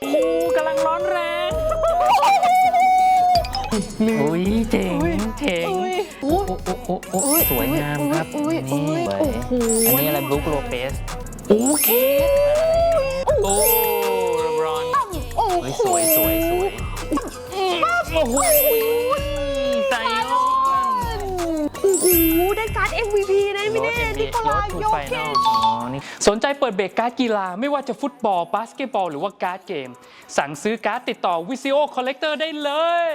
โอ้กำลังร้อนแรงอุ้ยเจ๋งเจ๋งอุ้ยโอ้โอ้โอ้โอ้สวยงามครับอุ้ยอุ้นี่ยสวยโอ้โหอันนี้อะไรบลูโกโลเปสโอเคโอ้บรอนโอ้เฮ้ยโหสวยสวยสวยโอ้โห MVP นะพี่เน่นิโคลายโยเคชอ๋อนี่สนใจเปิดเบรกการ์ดกีฬาไม่ว่าจะฟุตบอล บาสเกตบอล หรือว่าการ์ดเกม สั่งซื้อการ์ดติดต่อวิซิโอคอลเลกเตอร์ได้เลย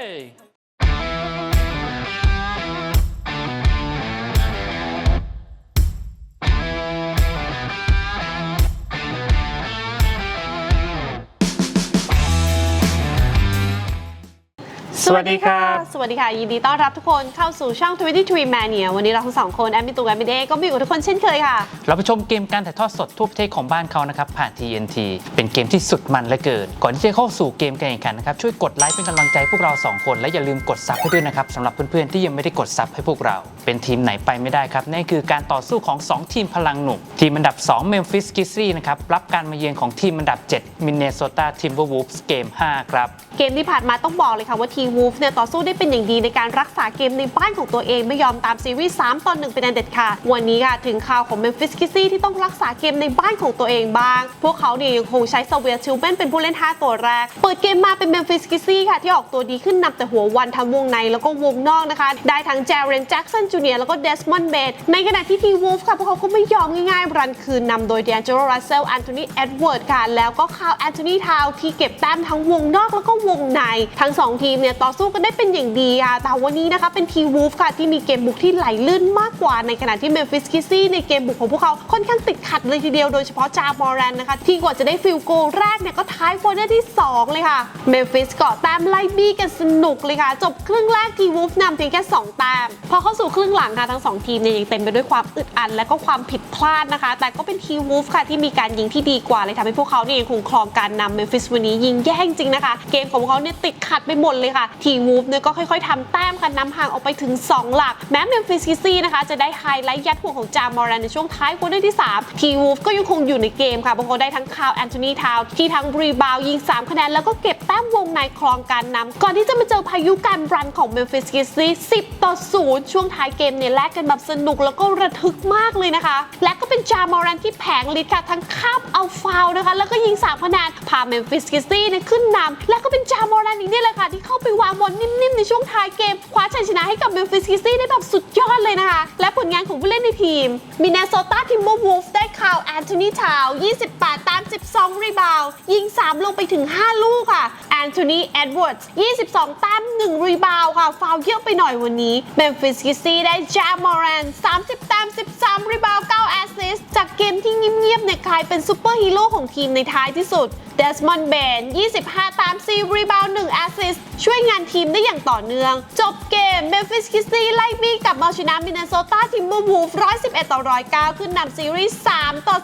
สวัสดีครับสวัสดีค่ะ ยินดีต้อนรับทุกคนเข้าสู่ช่อง 23 Mania วันนี้เราทั้งสองคนแอมมิตูแอมมิเดก็มีอยู่กับทุกคนเช่นเคยค่ะ เราไปชมเกมการถ่ายทอดสดทั่วประเทศของบ้านเขานะครับ ผ่าน TNT เป็นเกมที่สุดมันเหลือเกิน ก่อนที่จะเข้าสู่เกมการแข่งขันนะครับ ช่วยกดไลค์เป็นกำลังใจพวกเรา 2 คน และอย่าลืมกดซับให้ด้วยนะครับสำหรับเพื่อนๆที่ยังไม่ได้กดซับให้พวกเรา เป็นทีมไหนไปไม่ได้ครับนั่นคือการต่อสู้ของ 2 ทีมพลังหนุ่มทีมอันดับ2 Memphis Grizzlies นะครับรับการมาเยือนของทีมอันดับ 7 Minnesota Timberwolves เกม 5 ครับเกมที่ผ่านมาต้องบอกเลยค่ะว่าทีวูฟเนี่ยต่อสู้ได้เป็นอย่างดีในการรักษาเกมในบ้านของตัวเองไม่ยอมตามซีรีส์3ต่อ1เป็นอันเด็ดขาดวันนี้ค่ะถึงข่าวของ Memphis Grizzlies ที่ต้องรักษาเกมในบ้านของตัวเองบ้าง พวกเขาเนี่ยยังคงใช้ซเวียชิลเบนเป็นผู้เล่น 5 ตัวแรก เปิดเกมมาเป็น Memphis Grizzlies ค่ะที่ออกตัวดีขึ้นนำแต่หัววันทั้งวงในแล้วก็วงนอกนะคะ ได้ทั้งเจเรนแจ็กสันจูเนียร์แล้วก็เดสมอนด์เบดในขณะที่ทีวูฟค่ะพวกเขาก็ไม่ยอมง่ายๆรันคืนนำโดยเดนเจอร์รัสเซลแอนโทนีเอ็ดเวิร์ดค่ะแล้วก็คาวแอนโทนีทาวที่เก็บแต้มทั้งวงนอกแล้วก็วงในทั้ง 2 ทีมเนี่ยตสู้กันได้เป็นอย่างดีค่ะ แต่วันนี้นะคะเป็นทีวูฟค่ะที่มีเกมบุกที่ไหลลื่นมากกว่าในขณะที่เมมฟิสกิซี่ในเกมบุกของพวกเขาค่อนข้างติดขัดเลยทีเดียวโดยเฉพาะจามอรันนะคะ ที่กว่าจะได้ฟิลโกลแรกเนี่ยก็ท้ายควอเตอร์ที่ 2 เลยค่ะเมมฟิสเกาะแต้มไล่บี้กันสนุกเลยค่ะ จบครึ่งแรกทีวูฟนำเพียงแค่2แต้มพอเข้าสู่ครึ่งหลังค่ะทั้ง 2 ทีมเนี่ยยังเต็มไปด้วยความอึดอัดและก็ความผิดพลาดนะคะ แต่ก็เป็นทีวูฟค่ะที่มีการยิงที่ดีกว่าเลยทำให้พวกเขาเนี่ยยังคงครองการนำเมมฟิสวันนี้ยิงแย่งจริงนะคะ เกมของพวกเขาเนี่ยติดขัดไปหมดเลยค่ะทีวูฟเนี่ยก็ค่อยๆทำแต้มค่ะนำห่างออกไปถึง 2 หลัก แม้เมมฟิสกิซี่นะคะ จะได้ไฮไลท์ยัดห่วงของจามอรันในช่วงท้ายควอเตอร์ที่3ทีวูฟก็ยังคงอยู่ในเกมค่ะพวกเขาได้ทั้งคาวแอนโทนีทาวที่ทั้งรีบาวยิง 3 คะแนนแล้วก็เก็บ มวงในครองการนำก่อนที่จะมาเจอพายุการรันของเมมฟิสกิซี่10 ต่อ 0 ช่วงท้ายเกมเนี่ยแลกกันแบบสนุกแล้วก็ระทึกมากเลยนะคะ และก็เป็นจามอรันที่แผงลิดค่ะ ทั้งข้ามเอาฟาวนะคะ แล้วก็ยิง3คะแนนพาเมมฟิสกิซี่เนี่ยขึ้นนำและก็เป็นจามอรันอีกนี่เลยค่ะ ที่เข้าไปวางบอลนิ่มๆ ในช่วงท้ายเกม คว้าชัยชนะให้กับเมมฟิสกิซี่ได้แบบสุดยอดเลยนะคะ และผลงานของผู้เล่นในทีมมิน n โซตาทิมเบอร์วูฟได้ข่าวแอนโทนีทาว 28 ตาม 12 รีบาว ยิง 3 ลงไปถึง 5 ลูกค่ะแอนโทนีเอ็ดเวิร์ด22ตาม1 รีบาวค่ะ ฟาวเยอะไปหน่อยวันนี้เมมฟิสกิซี่ได้แจมมอรัน30ตาม13 รีบาว 9 แอสซิสต์จากเกมที่เงียบๆเนี่ยกลายเป็นซูเปอร์ฮีโร่ของทีมในท้ายที่สุด เดสมอนด์เบน 25 ตาม4รีบาวด์1แอสซิสช่วยงานทีมได้อย่างต่อเนื่อง จบเกมเมมฟิสกิซี่ไล่บี้กับมาเอาชนะมินนโซตาทิมเบอร์วูฟ111 ต่อ 109 ขึ้นนำซีรีส์ 3 ต่อ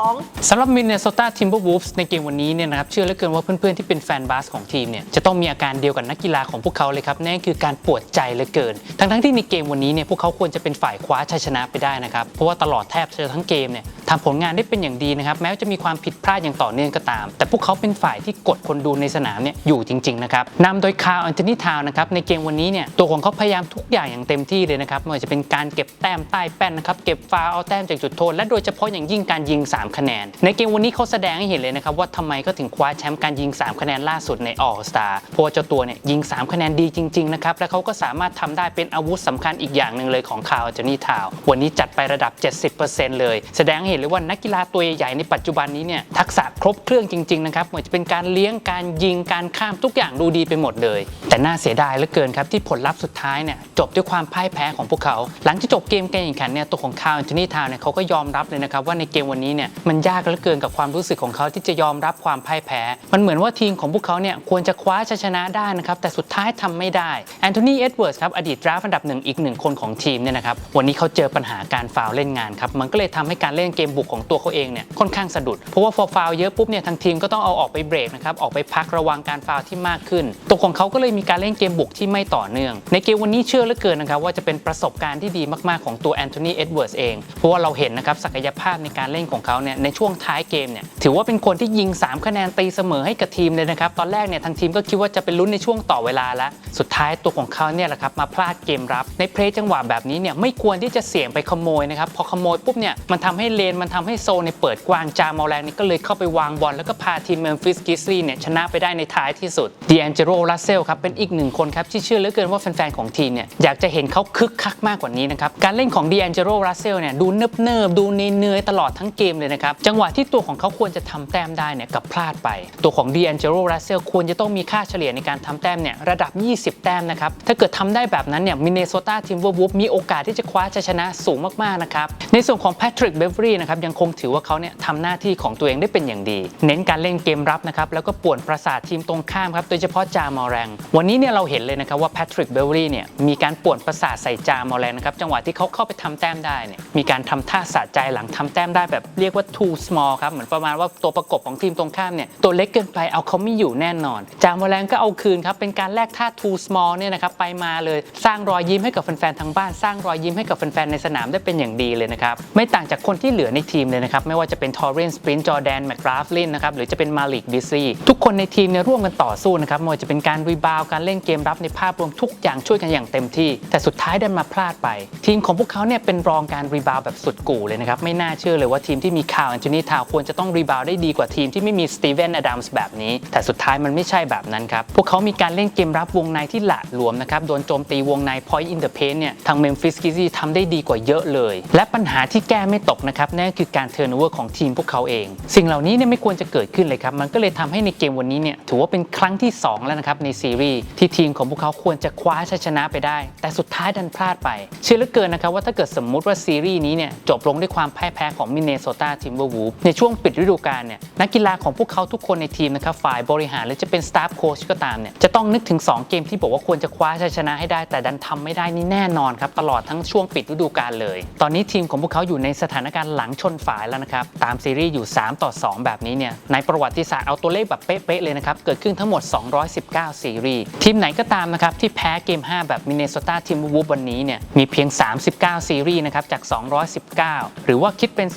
2 สำหรับ Minnesota Timberwolves ในเกมวันนี้เนี่ยนะครับ เชื่อเหลือเกินว่าเพื่อนๆ ที่เป็นแฟนบาสของทีมเนี่ย จะต้องมีอาการเดียวกับนักกีฬาของพวกเขาเลยครับนั่นคือการปวดใจเหลือเกิน ทั้งๆที่ในเกมวันนี้เนี่ยพวกเขาควรจะเป็นฝ่ายคว้าชัยชนะไปได้นะครับเพราะว่าตลอดแทบจะทั้งเกมเนี่ย ทำผลงานได้เป็นอย่างดีนะครับแม้ว่าจะมีความผิดพลาดอย่างต่อเนื่องก็ตาม แต่พวกเขาเป็นฝ่ายที่กดคนดูในสนามเนี่ยอยู่จริงๆนะครับนำโดยคาร์อันโทนีทาวนะครับในเกมวันนี้เนี่ยตัวของเขาพยายามทุกอย่างอย่างเต็มที่เลยนะครับไม่ว่าจะเป็นการเก็บแต้มใต้แป้นนะครับเก็บฟาวเอาแต้มจากจุดโทษและโดยเฉพาะอย่างยิ่งการยิง 3 คะแนน ในเกมวันนี้เขาแสดงให้เห็นเลยนะครับว่าทำไมก็ถึงคว้าแชมป์การยิง 3 คะแนนล่าสุดในออสตาเพราะเจ้าตัวเนี่ยยิง 3 คะแนนดีจริงๆนะครับและเขาก็สามารถทำได้เป็นอาวุธสำคัญอีกอย่างหนึ่งเลยของคาร์อันโทนีทาววันนี้จัดไประดับ 70%เลย แสดงให้เห็นเลยว่านักกีฬาตัวใหญ่ในปัจจุบันนี้เนี่ยทักษะครบเครื่องจริงๆนะครับเหมือนจะเป็นการเลี้ยงการยิงการข้ามทุกอย่างดูดีไปหมดเลยแต่น่าเสียดายเหลือเกินครับที่ผลลัพธ์สุดท้ายเนี่ยจบด้วยความพ่ายแพ้ของพวกเขา หลังจากจบเกมการแข่งขันเนี่ยตัวของคาร์อันโทนีทาวเนี่ยเขาก็ยอมรับเลยนะครับว่าในเกมวันนี้เนี่ยมันยากเหลือเกินกับความรู้สึกของเขาที่จะยอมรับความพ่ายแพ้ มันเหมือนว่าทีมของพวกเขาเนี่ยควรจะคว้าชัยชนะได้นะครับแต่สุดท้ายทำไม่ได้แอนโทนีเอ็ดเวิร์ดครับอดีตดราฟอันดับหนึ่งอีกหนึ่งคนของทีมเนี่ยนะครับวันนี้เขาเจอปัญหาการฟาวเล่นงานครับมันก็เลยทำให้การเล่นเกมบุกของตัวเขาเองเนี่ยค่อนข้างสะดุดเพราะว่าพอฟาวเยอะปุ๊บเนี่ยทางทีมก็ต้องเอาออกไปเบรกนะครับออกไปพักระวังการฟาวที่มากขึ้นตัวของเขาก็เลยมีการเล่นเกมบุกที่ไม่ต่อเนื่อง ในเกมวันนี้เชื่อเหลือเกินนะครับว่าจะเป็นประสบการณ์ที่ดีมากๆของตัวแอนโทนีเอ็ดเวิร์ดเอง เพราะว่าเราเห็นนะครับศักยภาพในการเล่นของเขาเนี่ยในช่วงท้ายเกมเนี่ยถือว่าเป็นคนที่ยิง 3 คะแนนตีเสมอให้กับทีมเลยนะครับตอนแรกเนี่ยทางทีมก็คิดว่าจะเป็นลุ้นในช่วงต่อเวลาแล้วสุดท้ายตัวของเขาเนี่ยแหละครับมาพลาดเกมรับ ในเพลย์จังหวะแบบนี้เนี่ยไม่ควรที่จะเสี่ยงไปขโมยนะครับพอขโมยปุ๊บเนี่ยมันทำให้เลนมันทำให้โซนในยเปิดกว้างจามอลแรงนี่ก็เลยเข้าไปวางบอลแล้วก็พาทีมเมมฟิสกิสลีเนี่ยชนะไปได้ในท้ายที่สุดดีแองเจโรลัสเซลครับเป็นอีกหนึ่งคนครับที่เชื่อเหลือเกินว่าแฟนๆของทีมเนี่ยอยากจะเห็นเขาคึกคักมากกว่านี้นะครับการเล่นของดีแองเจโรลัสเซลเนี่ยดูเนิบเนิบๆดูเนื่อยๆตลอดทั้งเกมเลยนะครับจังหวะที่ตัวของเขาควรจะทำแต้มได้เนี่ยกับพลาดไป ตัวของดีแองเจโรลัสเซลควรจะต้องมีค่าเฉลี่ยในการทำแต้มเนี่ยระดับ 20 แต้มนะครับถ้าเกิดทำได้แบบนั้นเนี่ยมินเนโซตาทิมเวอร์วูฟมีโอกาสที่จะคว้าชัยชนะสูงมากๆนะครับในส่วนของแพทริกเบเวอรี่นะครับยังคงถือว่าเขาเนี่ยทำหน้าที่ของตัวเองได้เป็นอย่างดี เน้นการเล่นเกมรับนะครับแล้วก็ป่วนประสาททีมตรงข้ามครับโดยเฉพาะจามอแรงวันันนี้เนี่ยเราเห็นเลยนะครับว่าแพทริกเบเวอรี่เนี่ยมีการป่วนประสาทใส่จามอแรงนะครับจังหวะที่เขาเข้าไปทำแต้มได้เนี่ยมีการทำท่าสะใจหลังทำแต้มได้แบบเรียกว่า too small ครับเหมือนประมาณว่าตัวประกบของทีมตรงข้ามเนี่ยตัวเล็กเกินไปเอาเขาไม่อยู่แน่นอน จามอแรงก็เอาคืนครับเป็นการแลกท่า too small เนี่ยนะครับไปมาเลยสร้างรอยยิ้มให้กับแฟนๆทางบ้าน สร้างรอยยิ้มให้กับแฟนๆในสนามได้เป็นอย่างดีเลยนะครับไม่ต่างจากคนที่เหลือในทีมเลยนะครับไม่ว่าจะเป็นทอร์เรนสปรินจอร์แดนแมคกราฟลินนะครับหรือจะเป็นมาลิกบิซีทุกคนในทีมเนี่ยร่วมกันต่อสู้นะครับไม่ว่าจะเป็นการรีบาวการเล่นเกมรับในภาพรวมทุกอย่างช่วยกันอย่างเต็มที่ แต่สุดท้ายไดันมาพลาดไป ทีมของพวกเขาเนี่ยเป็นรองการรีบาวแบบสุดกู่เลยนะครับ ไม่น่าเชื่อเลยว่าทีมที่มีคาร์ลแอนโทนีทาวควรจะต้องรีบาวได้ดีกว่าทีมที่ไม่มีสตีเวนอดัมส์แบบนี้ แต่สุดท้ายมันไม่ใช่แบบนั้นครับ พวกเขามีการเล่นเกมรับวงในที่หละหลวมนะครับโดนโจมตีวงใน point in the paint เนี่ยทางเมมฟิสกิซี่ทำได้ดีกว่าเยอะเลย และปัญหาที่แก้ไม่ตกนะครับนั่นคือการเท r ร์ o เวอร์ของทีมพวกเขาเอง สิ่งเหล่านี้เนี่ยไม่ควรจะเกิดขึ้นเลยครับมันก็เลยทำให้ในเกมวันนี้เนี่ยถือว่าเป็นครั้งที่ 2 แล้วนะครับในซีรีส์ที่ทีมของพวกเขาควรจะคว้าชัยชนะไปได้ แต่สุดท้ายดันพลาดไป เชื่อเหลือเกินนะครับว่าถ้าเกิดสมมุติว่าซีรีส์นี้เนี่ยจบลงด้วยความพ่ายแพ้ของมินเนโซตาทิมเบอร์วูฟในช่วงปิดฤดูกาลเนี่ยนักกีฬาของพวกเขาทุกคนในทีมนะครับฝ่ายบริหารหรือจะเป็นสตาฟโค้ชก็ตามเนี่ยจะต้องนึกถึง 2 เกมที่บอกว่าควรจะคว้าชัยชนะให้ได้ แต่ดันทำไม่ได้นี่แน่นอนครับตลอดทั้งช่วงปิดฤดูกาลเลย ตอนนี้ทีมของพวกเขาอยู่ในสถานการณ์หลังชนฝายแล้วนะครับตามซีรีส์อยู่ 3 ต่อ 2 แบบนี้เนี่ยในประวัติศาสตร์เอาตัวเลขแบบเป๊ะๆเลยนะครับเกิดขึ้นทั้งหมด 219 ซีรีส์ทีมไหนก็ตามนะครับที่แพ้เกม 5 แบบมินเนโซตาทิมวูฟวันนี้เนี่ยมีเพียง 39 ซีรีส์นะครับจาก 219 หรือว่าคิดเป็น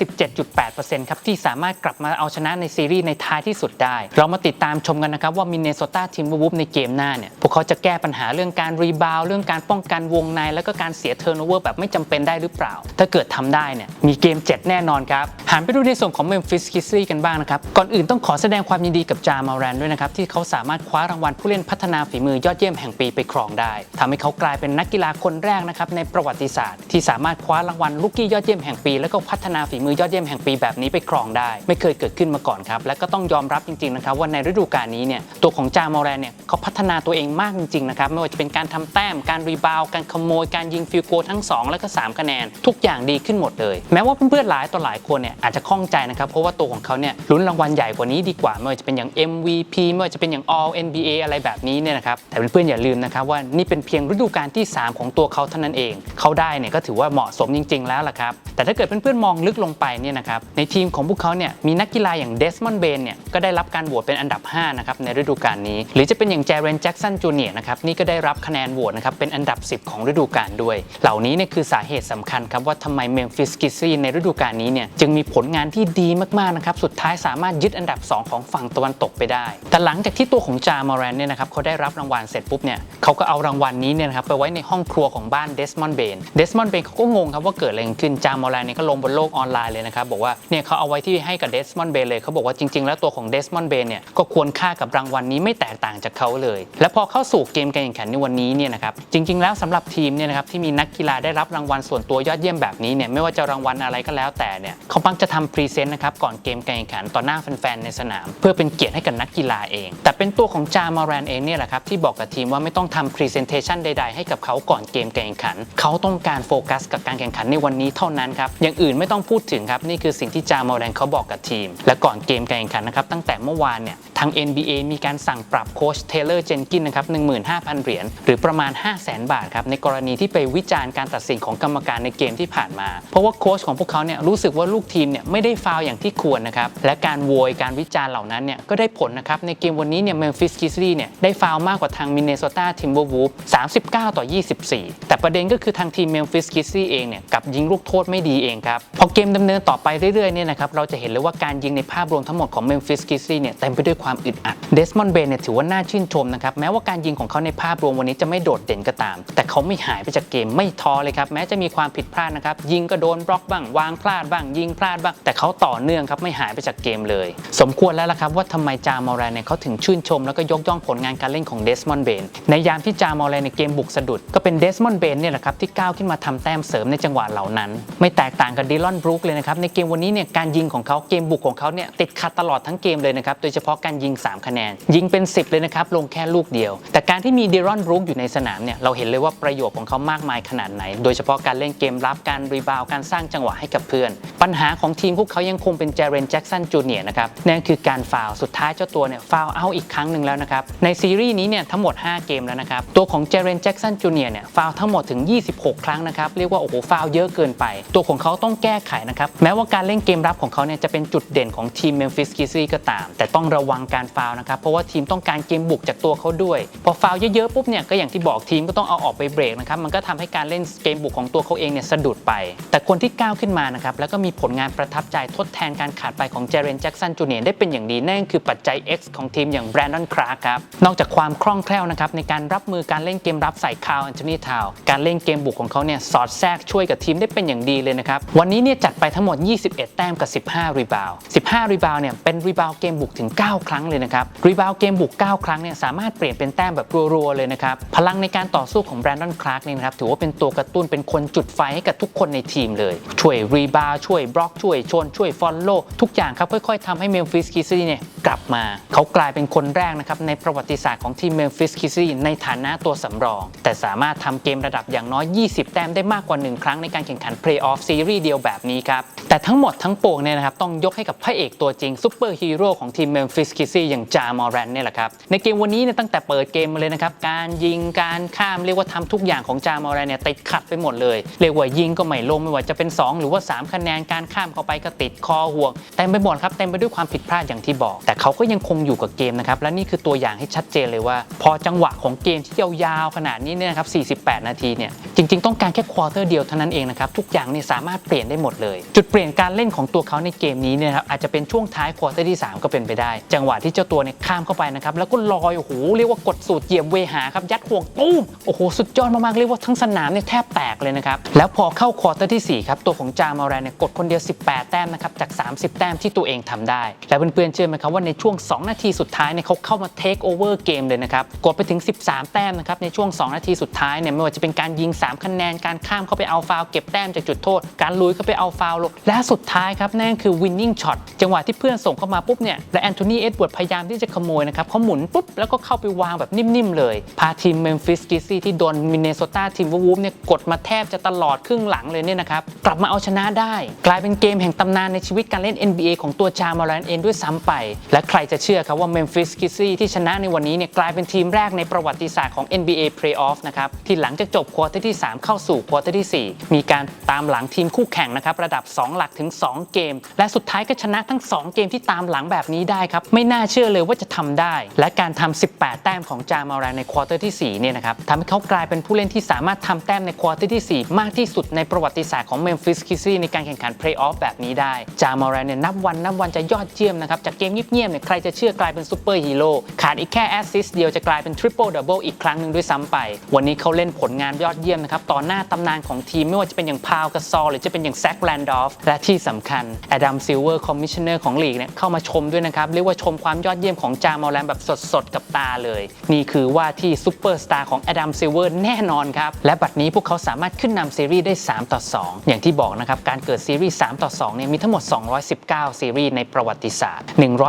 17.8%ครับที่สามารถกลับมาเอาชนะในซีรีส์ในท้ายที่สุดได้ เรามาติดตามชมกันนะครับว่ามินเนโซตาทิมวูฟในเกมหน้าเนี่ยพวกเขาจะแก้ปัญหาเรื่องการรีบาวเรื่องการป้องกันวงใน แล้วก็การเสียเทอร์โนเวอร์แบบไม่จำเป็นได้หรือเปล่า ถ้าเกิดทำได้เนี่ยมีเกม 7 แน่นอนครับหันไปดูในส่วนของเมมฟิสกิสซี่กันบ้างนะครับก่อนอื่นต้องขอแสดงความยินดีกับจามาแรนด้วยนะครับที่เขาสามารถคว้ารางวัลผู้เล่นพัฒนาฝีีมือยอดเยี่ยมแห่งปีไปครองได้ทำให้เขากลายเป็นนักกีฬาคนแรกนะครับในประวัติศาสตร์ ที่สามารถคว้ารางวัลลูกกี้ยอดเยี่ยมแห่งปี แล้วก็พัฒนาฝีมือยอดเยี่ยมแห่งปีแบบนี้ไปครองได้ ไม่เคยเกิดขึ้นมาก่อนครับและก็ต้องยอมรับจริงๆนะครับว่าในฤดูกาลนี้เนี่ยตัวของจามาแรนเนี่ยเขาพัฒนาตัวเองมากจริงๆนะครับไม่ว่าจะเป็นการทำแต้มการรีบาวการขโมยการยิงฟิลโกทั้งสองแล้วก็สามคะแนน ทุกอย่างดีขึ้นหมดเลย แม้ว่าเพื่อนๆหลายต่อหลายคนเนี่ยอาจจะข้องใจนะครับเพราะว่าตัวของเขาเนี่ยลุ้นรางวัลใหญ่กว่านี้ดีกว่าไม่ว่าจะเป็นอย่าง MVP ไม่ว่าจะเป็นอย่าง All NBA อะไรแบบนี้เนี่ยนะครับแต่เพื่อนๆอย่าลืมนะครับว่านี่เป็นเพียงฤดูกาลที่ 3 ของตัวเขาเท่านั้นเอง เขาได้เนี่ยก็ถือว่าเหมาะสมจริง ๆ แล้วล่ะครับ แต่ถ้าเกิดเพื่อนๆมองลึกลงไปเนี่ยนะครับในทีมของพวกเขาเนี่ยมีนักกีฬาอย่างเดสมอนด์เบนเนี่ยก็ได้รับการโหวตเป็นอันดับ 5 นะครับ ในฤดูกาลนี้ หรือจะเป็นอย่างเจเรนแจ็กสันจูเนียร์นะครับ นี่ก็ได้รับคะแนนโหวตนะครับ เป็นอันดับ 10 ของฤดูกาลด้วย เหล่านี้เนี่ยคือสาเหตุสำคัญครับ ว่าทำไมเมมฟิสกิซี่ในฤดูกาลนี้เนี่ยจึงมีผลงานที่ดีมากๆนะครับสุดท้ายสามารถยึดอันดับ 2 ของฝั่งตะวันตกไปได้ แต่หลังจากที่ตัวของจามอรันเนี่ยนะครับเขาได้รับรางวัลเสร็จปุ๊บเนี่ยเขาก็เอารางวัลนี้เนี่ยนะครับไปไว้ในห้องครัวของบ้านเดสมอนเบนเดสมอนเบนเขาก็งงครับว่าเกิดอะไรขึ้นจามอรันเนี่ก็ลงบนโลกออนไลน์เลยนะครับบอกว่าเนี่ยเขาเอาไว้ที่ให้กับเดสมอนด์เบนเลยเขาบอกว่าจริงๆ แล้วตัวของเดสมอนด์เบนเนี่ยก็ควรค่ากับรางวัลนี้ไม่แตกต่างจากเขาเลย และพอเข้าสู่เกมการแข่งขันในวันนี้เนี่ยนะครับจริง ๆ แล้วสำหรับทีมเนี่ยนะครับที่มีนักกีฬาได้รับรางวัลส่วนตัวยอดเยี่ยมแบบนี้เนี่ยไม่ว่าจะรางวัลอะไรก็แล้วแต่เนี่ยเขามักจะทำพรีเซนต์นะครับก่อนเกมการแข่งขันต่อหน้าแฟนๆในสนาม เพื่อเป็นเกียรติให้กับนักกีฬาเอง แต่เป็นตัวของจามาแรนเองเนี่ยแหละครับที่บอกกับทีมว่าไม่ต้องทำพรีเซนเทชันใดๆให้กับเขาก่อนเกมการแข่งขัน เขาต้องการโฟกัสกับการแข่งขันในวันนี้เท่านั้นครับอย่างอื่นไม่ต้องพูดถึงครับนี่คือสิ่งที่จามอแรนเขาบอกกับทีม และก่อนเกมการแข่งขันนะครับตั้งแต่เมื่อวานเนี่ยทาง NBA มีการสั่งปรับโค้ชเทเลอร์เจนกินนะครับ15,000 เหรียญหรือประมาณ 500,000 บาทครับในกรณีที่ไปวิจารณ์การตัดสินของกรรมการในเกมที่ผ่านมา เพราะว่าโค้ชของพวกเขาเนี่ยรู้สึกว่าลูกทีมเนี่ยไม่ได้ฟาวอย่างที่ควรนะครับและการโวยการวิจารณ์เหล่านั้นเนี่ยก็ได้ผลนะครับในเกมวันนี้เนี่ยเมมฟิสกิสลีเนี่ยได้ฟาวมากกว่าทางมินเนโซตาทิมเบอร์วูฟ39 ต่อ 24 แต่ประเด็นก็คือทางทีมเมมฟิสกิสลีเองเนี่ยกับยิงลูกโทษไม่ดีเองครับ พอเกมดำเนินต่อไปเรื่อยๆเนี่ยนะครับเราจะเห็นเลยว่าการยิงในภาพรวมทั้งหมดของเมมฟิสกิสลีเนี่ยเต็มไปด้วยความอึดอัดเดสมอนเบนเนี่ยถือว่าน่าชื่นชมนะครับแม้ว่าการยิงของเขาในภาพรวมวันนี้จะไม่โดดเด่นก็ตาม แต่เขาไม่หายไปจากเกมไม่ท้อเลยครับแม้จะมีความผิดพลาดนะครับยิงก็โดนบล็อกบ้างวางพลาดบ้างยิงพลาดบ้างแต่เขาต่อเนื่องครับไม่หายไปจากเกมเลย สมควรแล้วละครับว่าทำไมจามอแรนเนี่ยเขาถึงชื่นชม แล้วก็ยกย่องผลงานการเล่นของเดสมอนเบนในยามที่จามอแรนในเกมบุกสะดุด ก็เป็นเดสมอนเบนเนี่ยแหละครับที่ก้าวขึ้นมาทำแต้มเสริมในจังหวะเหล่านั้น ไม่แตกต่างกับดิลอนบรูคเลยนะครับในเกมวันนี้เนี่ยการยิงของเขาเกมบุกของเขาเนี่ยติดขัดตลอดทั้งเกมเลยนะครับโดยเฉพาะการยิง 3 คะแนน ยิงเป็น 10 เลยนะครับลงแค่ลูกเดียว แต่การที่มีดิลอนบรูคอยู่ในสนามเนี่ยเราเห็นเลยว่าประโยชน์ของเขามากมายขนาดไหน โดยเฉพาะการเล่นเกมรับการรีบาวการสร้างจังหวะให้กับเพื่อน ปัญหาของทีมพวกเขายังคงเป็นเจเรนแจ็กสันจูเนียร์นะครับนั่นคือการฟาวสุดท้ายเจ้าตัวเนี่ยฟาวเอาอีกครั้งหนึ่งแล้วนะครับในซีรีส์นี้เนี่ยทั้งหมด 5 เกมแล้วนะครับตัวของเจเรนแจ็กสันจูเนียร์เนี่ยฟาวทั้งหมดถึง 26 ครั้งนะครับเรียกว่าโอ้โหฟาวเยอะเกินไปตัวของเขาต้องแก้ไขนะครับ แม้ว่าการเล่นเกมรับของเขาเนี่ยจะเป็นจุดเด่นของทีมเมมฟิสกิซี่ก็ตาม แต่ต้องระวังการฟาวนะครับ เพราะว่าทีมต้องการเกมบุกจากตัวเขาด้วย พอฟาวเยอะๆปุ๊บเนี่ยก็อย่างที่บอกทีมก็ต้องเอาออกไปเบรกนะครับ มันก็ทำให้การเล่นเกมบุกของตัวเขาเองเนี่ยสะดุดไป แต่คนที่ก้าวขึ้นมานะครับแล้วก็มีผลงานประทับใจทดแทนการขาดไปของเจเรนแจ็กสันจูเนียร์ได้เป็นอย่างดีนั่นคือปัจจัย X ของทีมอย่างแบรนดอนคราครับนอกจากความคล่องแคล่วนะครับในการรับมือการเล่นเกมรับใส่คาวแอนโทนีทาวการเล่นเกมบุกของเขาเนี่ยสอดแทรกช่วยกับทีมได้เป็นอย่างดีเลยนะครับ วันนี้เนี่ยจัดไปทั้งหมด 21 แต้มกับ 15 รีบาว 15 รีบาวเนี่ยเป็นรีบาวเกมบุกถึง 9 ครั้งเลยนะครับ รีบาวเกมบุก 9 ครั้งเนี่ยสามารถเปลี่ยนเป็นแต้มแบบรัวๆเลยนะครับ พลังในการต่อสู้ของแบรนดอนคลาร์กเนี่ยนะครับถือว่าเป็นตัวกระตุ้นเป็นคนจุดไฟให้กับทุกคนในทีมเลย ช่วยรีบาวช่วยบล็อกช่วยชนช่วยฟอลโล่ทุกอย่างครับค่อยๆทำให้เมมฟิสกิซี่เนี่ยกลับมา เขากลายเป็นคนแรกนะครับในประวัติศาสตร์ของทีมเมมฟิสกิซี่ในฐานะตัวสำรอง แต่สามารถทำเกมระดับอย่างน้อย 20 แต้มได้มากกว่า 1 ครั้งในการแข่งขันเพลย์ออฟซีรีส์เดียวแบบนี้ครับ แต่ทั้งหมดทั้งปวงเนี่ยนะครับต้องยกให้กับพระเอกตัวจริงซูเปอร์ฮีโร่ของทีมเมมฟิสกิซี่อย่างจามอรันเนี่ยแหละครับ ในเกมวันนี้เนี่ยตั้งแต่เปิดเกมมาเลยนะครับ การยิงการข้ามเรียกว่าทำทุกอย่างของจามอรันเนี่ยติดขัดไปหมดเลย เรียกว่ายิงก็ไม่ลงไม่ว่าจะเป็น 2 หรือว่า 3 คะแนนการข้ามเข้าไปก็ติดคอห่วงเต็มไปหมดครับเต็มไปด้วยความผิดพลาดอย่างที่บอก แต่เขาก็ยังคงอยู่กับเกมนะครับและนี่คือตัวอย่างให้ชัดเจนเลยว่า พอจังหวะของเกมที่ยาวๆขนาดนี้เนี่ยครับ48 นาทีเนี่ยจริง ๆ ต้องการแค่ควอเตอร์เดียวเท่านั้นเองนะครับทุกอย่างเนี่ยสามารถเปลี่ยนได้หมดเลย จุดเปลี่ยนการเล่นของตัวเขาในเกมนี้เนี่ยครับอาจจะเป็นช่วงท้ายควอเตอร์ที่ 3 ก็เป็นไปได้ จังหวะที่เจ้าตัวเนี่ยข้ามเข้าไปนะครับแล้วก็ลอยโอ้โหเรียกว่ากดสูตรเหยียบเวหาครับยัดห่วงตุ้มโอ้โหสุดยอดมากๆเรียกว่าทั้งสนามเนี่ยแทบแตกเลยนะครับแล้วพอเข้าควอเตอร์ที่สี่ครับตัวของจามอแรนเนี่ยกดคนเดียว 18 แต้มนะครับจาก 30 แต้มที่ตัวเองทำได้ แล้วเพื่อนๆเชื่อไหมครับว่าในช่วง 2 นาทีสุดท้ายเนี่ยเขาเข้ามาเทคโอเวอร์เกมเลยนะครับกดไปถึง 13 แต้มนะครับในช่วง 2 นาทีสุดท้ายเนี่ยไม่ว่าจะเป็นการยิง 3 คะแนนการข้ามเข้าไปเอาฟาวเก็บแต้มจากจุดโทษการลุยเข้าไปเอาฟาวล์ลงและสุดท้ายครับนั่นคือ winning shot จังหวะที่เพื่อนส่งเข้ามาปุ๊บเนี่ยและแอนโทนีเอ็ดเวิร์ดพยายามที่จะขโมยนะครับเขาหมุนปุ๊บแล้วก็เข้าไปวางแบบนิ่มๆเลย พาทีมเมมฟิสกิซี่ที่โดนมินเนโซตาทีมวูฟเนี่ยกดมาแทบจะตลอดครึ่งหลังเลยเนี่ยนะครับกลับมาเอาชนะได้ กลายเป็นเกมแห่งตำนานในชีวิตการเล่น NBA ของตัวจามอรันเองด้วยซ้ำไป และใครจะเชื่อครับว่าเมมฟิสกิซี่ที่ชนะในวันนี้เนี่ยกลายเป็นทีมแรกในประวัติศาสตร์ของ NBA Playoff นะครับที่หลังจากจบควอเตอร์ที่ 3 เข้าสู่ควอเตอร์ที่ 4 มีการตามหลังทีมคู่แข่งนะครับระดับ 2 หลักถึง 2 เกม และสุดท้ายก็ชนะทั้ง 2 เกมที่ตามหลังแบบนี้ได้ครับ ไม่น่าเชื่อเลยว่าจะทำได้ และการทำ18 แต้มของจามอรันในควอเตอร์ที่4เนี่ยนะครับทำให้เขากลายเป็นผู้เล่นที่สามารถทำแต้มในควอเตอร์ที่ 4 มากที่สุดในประวัติศาสตร์ของเมมฟิสกิซี่ในการแข่งขันเพลย์ออฟแบบนี้ได้ จามอรันเนี่ยนับวันนับวันจะยอดเยี่ยมนะครับจากเกมเงียบๆเนี่ยใครจะเชื่อกลายเป็นซูเปอร์ฮีโร่ขาดอีกแค่แอสซิสต์เดียวจะกลายเป็นทริปเปิลดับเบิลอีกครั้งหนึ่งด้วยซ้ำไป วันนี้เขาเล่นผลงานยอดเยี่ยมนะครับต่อหน้าตำนานของทีมไม่ว่าจะเป็นอย่างพาวกับซอลหรือจะเป็นอย่างแซคแลนดอฟและที่สำคัญแอดัมซิลเวอร์คอมมิชชเนอร์ของลีกเนี่ยเข้ามาชมด้วยนะครับ เรียกว่าชมความยอดเยี่ยมของจามอรันแบบสดๆ กับตาเลย นี่คือว่าที่ซูเปอร์สตาร์ของแอดัมซิลเวอร์แน่นอนครับ และบัดนี้พวกเขาสามารถขึ้นนำซีรีส์ได้ 3 ต่อ 2 อย่างที่บอกนะครับ การเกิดซีรีส์ 3 ต่อ 2 เนี่ยมีทั้งหมด 219 ซีรีส์ในประวัติศาสตร์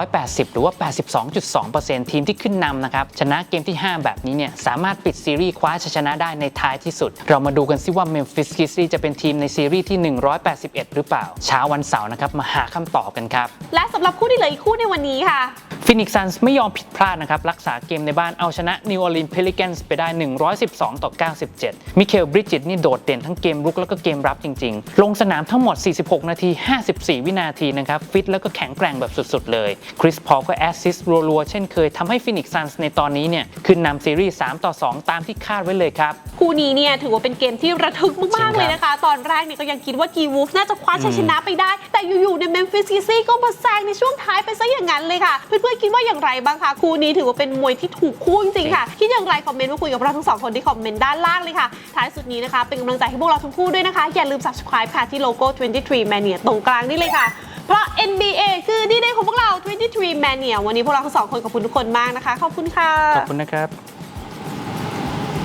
180 หรือว่า 82.2%ทีมที่ขึ้นนำนะครับชนะเกมที่ 5 แบบนี้เนี่ยสามารถปิดซีรีส์คว้าชัยชนะได้ในท้ายที่สุด เรามาดูกันซิว่า Memphis Grizzlies จะเป็นทีมในซีรีส์ที่ 181 หรือเปล่า เช้าวันเสาร์นะครับมาหาคำตอบกันครับ และสำหรับคู่ที่เหลืออีกคู่ในวันนี้ค่ะ ฟินิกซ์ซันส์ไม่ยอมผิดพลาดนะครับ รักษาเกมในบ้านเอาชนะ New Orleans Pelicans ไปได้ 112 ต่อ 97 มิเคลบริดจิตนี่โดดเด่นทั้งเกมรุกแล้วก็เกมรับจริง ๆ ลงสนามทั้งหมด 46 นาที 54 วินาทีนะครับ ฟิตแล้วก็แข็งแกร่งแบบสุด ๆ เลย คริสพอลก็แอสซิสต์รัวๆ เช่นเคยทำให้ฟินิกซ์ซันส์ในตอนนี้เนี่ยขึ้นนำซีรีส์ 3 ต่อ 2 ตามที่คาดไว้เลยครับ คู่นี้เนี่ยถือว่าเป็นเกมที่ระทึกมากจริงครับๆเลยนะคะ ตอนแรกเนี่ยก็ยังคิดว่าทีวูฟน่าจะคว้าชัยชนะไปได้ แต่อยู่ๆเนี่ยเมมฟิสกิซี่ก็มาแซงในช่วงท้ายไปซะอย่างนั้นเลยค่ะเพื่อนๆคิดว่าอย่างไรบ้างคะคู่นี้ถือว่าเป็นมวยที่ถูกคู่จริงๆค่ะคิดอย่างไรคอมเมนต์มาคุยกับเราทั้งสองคนที่คอมเมนต์ด้านล่างเลยค่ะท้ายสุดนี้นะคะเป็นกำลังใจให้พวกเราทั้งคู่ด้วยนะคะ อย่าลืม subscribe ค่ะที่โลโก้ 23 Mania ตรงกลางนี่เลยค่ะเพราะ NBA คือดีเดย์ของพวกเรา 23 Mania วันนี้พวกเราทั้งสองคนขอบคุณทุกคนมากนะคะ ขอบคุณค่ะ ขอบคุณนะครับ